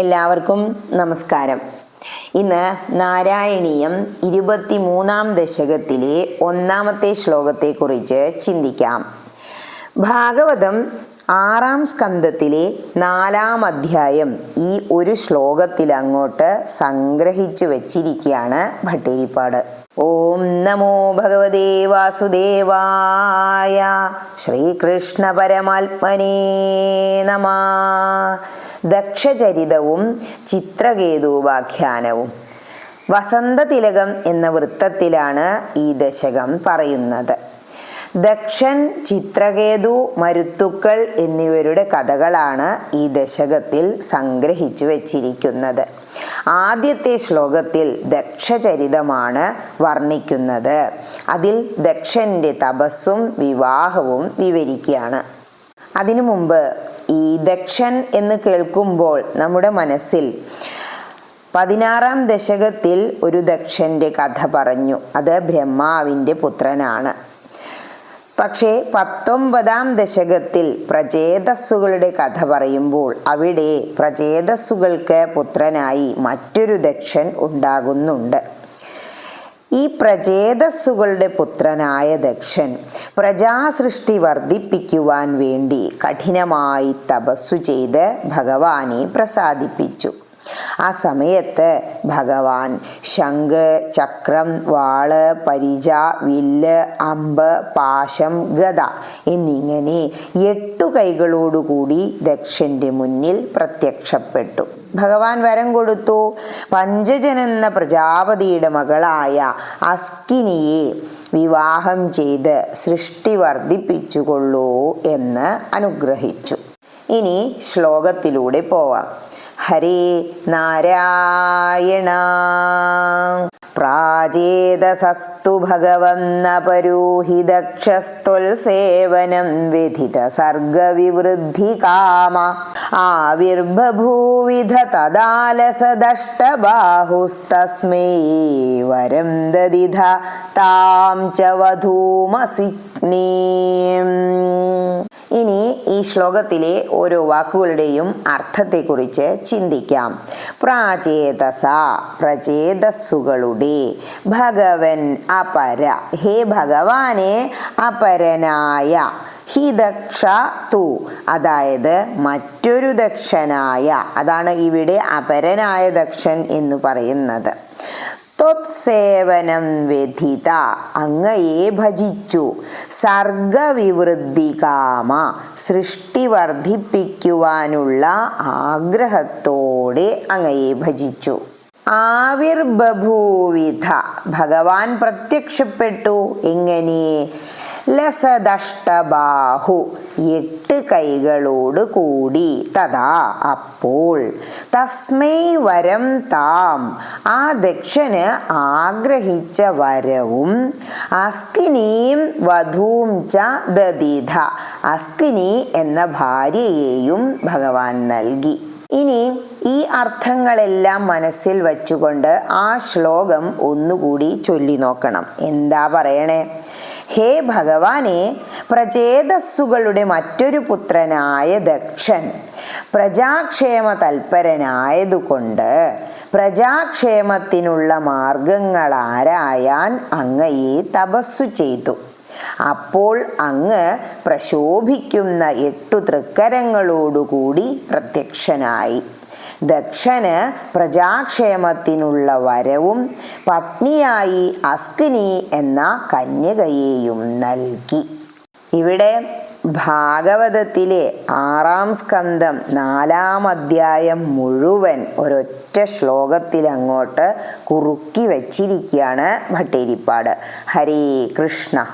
എല്ലാവർക്കും നമസ്കാരം. ഇന്ന് നാരായണീയം ഇരുപത്തി മൂന്നാം ദശകത്തിലെ ഒന്നാമത്തെ ശ്ലോകത്തെക്കുറിച്ച് ചിന്തിക്കാം. ഭാഗവതം ആറാം സ്കന്ധത്തിലെ നാലാം അധ്യായം ഈ ഒരു ശ്ലോകത്തിൽ അങ്ങോട്ട് സംഗ്രഹിച്ചു വച്ചിരിക്കുകയാണ് ഭട്ടേരിപ്പാട്. ഓം നമോ ഭഗവതേ വാസുദേവായ ശ്രീകൃഷ്ണ പരമാത്മനേ നമ. ദക്ഷചരിതവും ചിത്രകേതുവാഖ്യാനവും. വസന്തതിലകം എന്ന വൃത്തത്തിലാണ് ഈ ദശകം പറയുന്നത്. ദക്ഷൻ ചിത്രകേതു മരുത്തുക്കൾ എന്നിവരുടെ കഥകളാണ് ഈ ദശകത്തിൽ സംഗ്രഹിച്ചു വച്ചിരിക്കുന്നത്. ആദ്യത്തെ ശ്ലോകത്തിൽ ദക്ഷചരിതമാണ് വർണിക്കുന്നത്. അതിൽ ദക്ഷന്റെ തപസ്സും വിവാഹവും വിവരിക്കുകയാണ്. അതിനു മുമ്പ് ഈ ദക്ഷൻ എന്ന് കേൾക്കുമ്പോൾ നമ്മുടെ മനസ്സിൽ പതിനാറാം ദശകത്തിൽ ഒരു ദക്ഷന്റെ കഥ പറഞ്ഞു. അത് ബ്രഹ്മാവിന്റെ പുത്രനാണ്. പക്ഷേ പത്തൊമ്പതാം ദശകത്തിൽ പ്രചേതസ്സുകളുടെ കഥ പറയുമ്പോൾ അവിടെ പ്രചേതസ്സുകൾക്ക് പുത്രനായി മറ്റൊരു ദക്ഷൻ ഉണ്ടാകുന്നുണ്ട്. ഈ പ്രചേതസ്സുകളുടെ പുത്രനായ ദക്ഷൻ പ്രജാസൃഷ്ടി വർദ്ധിപ്പിക്കുവാൻ വേണ്ടി കഠിനമായി തപസ്സു ചെയ്ത് ഭഗവാനെ പ്രസാദിപ്പിച്ചു. ആ സമയത്ത് ഭഗവാൻ ശംഖ് ചക്രം വാൾ പരിച വില്ല് അമ്പ് പാശം ഗത എന്നിങ്ങനെ എട്ടു കൈകളോടുകൂടി ദക്ഷന്റെ മുന്നിൽ പ്രത്യക്ഷപ്പെട്ടു. ഭഗവാൻ വരം കൊടുത്തു. പഞ്ചജൻ എന്ന പ്രജാപതിയുടെ മകളായ അസ്കിനിയെ വിവാഹം ചെയ്ത് സൃഷ്ടി വർദ്ധിപ്പിച്ചുകൊള്ളൂ എന്ന് അനുഗ്രഹിച്ചു. ഇനി ശ്ലോകത്തിലൂടെ പോവാം. ഹരേ നാരായണ. പ്രാചേതസസ്തു ഭഗവന്നപരൂഹി ദക്ഷസ്ത്വൽസേവനം വ്യഥിത സർഗവിവൃദ്ധി കാമ ആവിർബഭൂവിധ തദാലസദഷ്ടബാഹുസ്തസ്മൈ വരം ദദിധ താം ച വധൂമസിഗ്നീം ഇനി ഈ ശ്ലോകത്തിലെ ഓരോ വാക്കുകളുടെയും അർത്ഥത്തെക്കുറിച്ച് ചിന്തിക്കാം. പ്രാചേതസ പ്രചേതസ്സുകളുടെ ഭഗവൻ അപര ഹേ ഭഗവാനെ അപരനായ ഹി ദക്ഷ തു അതായത് മറ്റൊരു ദക്ഷനായ അതാണ് ഇവിടെ അപരനായ ദക്ഷൻ എന്ന് പറയുന്നത്. ത്വത്സേവനം വ്യഥിത. അങ്ങയെ ഭജിച്ചു. സർഗവിവൃദ്ധി കാമ സൃഷ്ടി വർദ്ധിപ്പിക്കുവാനുള്ള ആഗ്രഹത്തോടെ അങ്ങയെ ഭജിച്ചു. ആവിർബഭൂവിധ. ഭഗവാൻ പ്രത്യക്ഷപ്പെട്ടു. എങ്ങനെ? ലസദഷ്ടബാഹു. എട്ട് കൈകളോട് കൂടി. തഥാ അപ്പോൾ. തസ്മൈ വരം താം. ആ ദക്ഷന് ആഗ്രഹിച്ച വരവും അസ്കിനിയും വധൂം ച ദദിധ അസ്കിനി എന്ന ഭാര്യയെയും ഭഗവാൻ നൽകി. ഇനി ഈ അർത്ഥങ്ങളെല്ലാം മനസ്സിൽ വച്ചുകൊണ്ട് ആ ശ്ലോകം ഒന്നുകൂടി ചൊല്ലി നോക്കണം. എന്താ പറയണേ? ഹേ ഭഗവാനെ പ്രചേതസ്സുകളുടെ മറ്റൊരു പുത്രനായ ദക്ഷൻ പ്രജാക്ഷേമ തൽപരനായതുകൊണ്ട് പ്രജാക്ഷേമത്തിനുള്ള മാർഗങ്ങൾ ആരായാൻ അങ്ങയെ തപസ്സു ചെയ്തു. അപ്പോൾ അങ്ങ് പ്രശോഭിക്കുന്ന എട്ടു തൃക്കരങ്ങളോടുകൂടി പ്രത്യക്ഷനായി. ദക്ഷന് പ്രജാക്ഷേമത്തിനുള്ള വരവും പത്നിയായി അസ്കിനി എന്ന കന്യകയെയും നൽകി. ഇവിടെ ഭാഗവതത്തിലെ ആറാം സ്കന്ധം നാലാം അധ്യായം മുഴുവൻ ഒരൊറ്റ ശ്ലോകത്തിൽ അങ്ങോട്ട് കുറുക്കി വച്ചിരിക്കുകയാണ് ഭട്ടേരിപ്പാട്. ഹരേ കൃഷ്ണ.